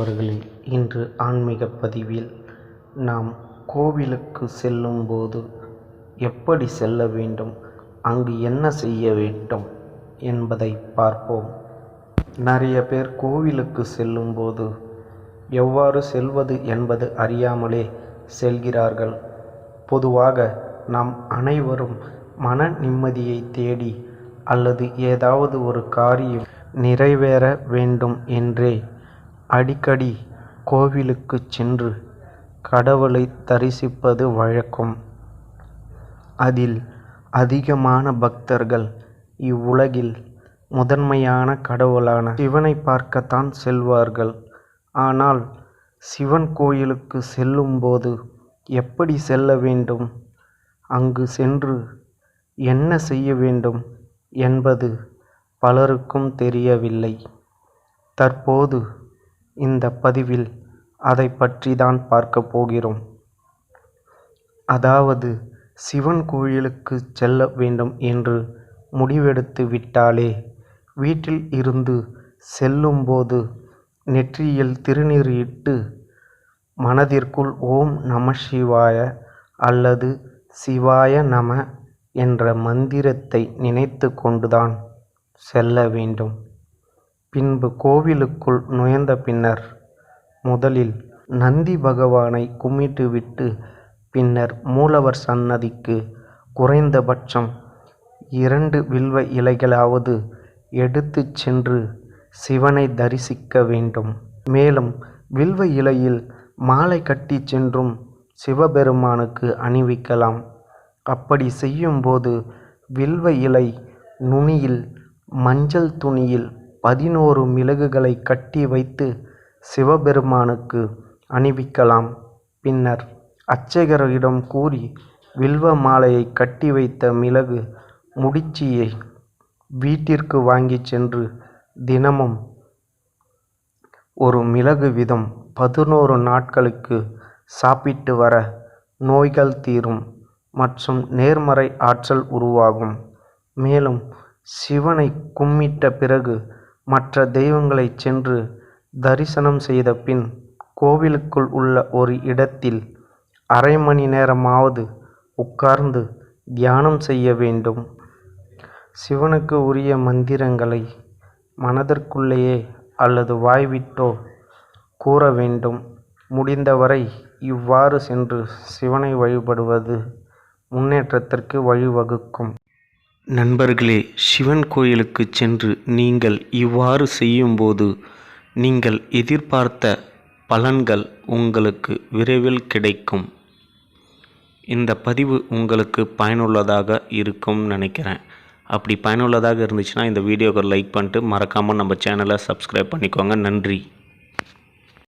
நண்பர்களே இன்று ஆன்மீக பதிவில் நாம் கோவிலுக்கு செல்லும்போது எப்படி செல்ல வேண்டும் அங்கு என்ன செய்ய வேண்டும் என்பதை பார்ப்போம். நிறைய பேர் கோவிலுக்கு செல்லும்போது எவ்வாறு செல்வது என்பது அறியாமலே செல்கிறார்கள். பொதுவாக நாம் அனைவரும் மன நிம்மதியை தேடி அல்லது ஏதாவது ஒரு காரியம் நிறைவேற வேண்டும் என்றே அடிக்கடி கோவிலுக்கு சென்று கடவுளை தரிசிப்பது வழக்கம். அதில் அதிகமான பக்தர்கள் இவ்வுலகில் முதன்மையான கடவுளான சிவனை பார்க்கத்தான் செல்வார்கள். ஆனால் சிவன் கோயிலுக்கு செல்லும்போது எப்படி செல்ல வேண்டும்? அங்கு சென்று என்ன செய்ய வேண்டும் என்பது பலருக்கும் தெரியவில்லை. தற்போது இந்த பதிவில் அதை பற்றி தான் பார்க்க போகிறோம். அதாவது சிவன் கோயிலுக்கு செல்ல வேண்டும் என்று முடிவெடுத்து விட்டாலே வீட்டில் இருந்து செல்லும்போது நெற்றியில் திருநீர் இட்டு மனதிற்குள் ஓம் நம சிவாய அல்லது சிவாய நம என்ற மந்திரத்தை நினைத்து கொண்டுதான் செல்ல வேண்டும். பின்பு கோவிலுக்குள் நுழைந்த பின்னர் முதலில் நந்தி பகவானை கும்பிட்டுவிட்டு பின்னர் மூலவர் சன்னதிக்கு குறைந்தபட்சம் இரண்டு வில்வ இலைகளாவது எடுத்துச் சென்று சிவனை தரிசிக்க வேண்டும். மேலும் வில்வ இலையில் மாலை கட்டி சென்றும் சிவபெருமானுக்கு அணிவிக்கலாம். அப்படி செய்யும்போது வில்வ இலை நுனியில் மஞ்சள் துணியில் பதினோரு மிளகுகளை கட்டி வைத்து சிவபெருமானுக்கு அணிவிக்கலாம். பின்னர் அர்ச்சகரிடம் கூறி வில்வ மாலையை கட்டி வைத்த மிளகு முடிச்சியை வீட்டிற்கு வாங்கிச் சென்று தினமும் ஒரு மிளகு வீதம் பதினோரு நாட்களுக்கு சாப்பிட்டு வர நோய்கள் தீரும் மற்றும் நேர்மறை ஆற்றல் உருவாகும். மேலும் சிவனை கும்பிட்ட பிறகு மற்ற தெய்வங்களை சென்று தரிசனம் செய்த பின் கோவிலுக்குள் உள்ள ஒரு இடத்தில் அரை மணி நேரமாவது உட்கார்ந்து தியானம் செய்ய வேண்டும். சிவனுக்கு உரிய மந்திரங்களை மனதிற்குள்ளேயே அல்லது வாய்விட்டோ கூற வேண்டும். முடிந்தவரை இவ்வாறு சென்று சிவனை வழிபடுவது முன்னேற்றத்திற்கு வழிவகுக்கும். நண்பர்களே சிவன் கோயிலுக்கு சென்று நீங்கள் இவ்வாறு செய்யும்போது நீங்கள் எதிர்பார்த்த பலன்கள் உங்களுக்கு விரைவில் கிடைக்கும். இந்த பதிவு உங்களுக்கு பயனுள்ளதாக இருக்கும் நினைக்கிறேன். அப்படி பயனுள்ளதாக இருந்துச்சுன்னா இந்த வீடியோக்கு லைக் பண்ணிட்டு மறக்காமல் நம்ம சேனலை சப்ஸ்கிரைப் பண்ணிக்கோங்க. நன்றி.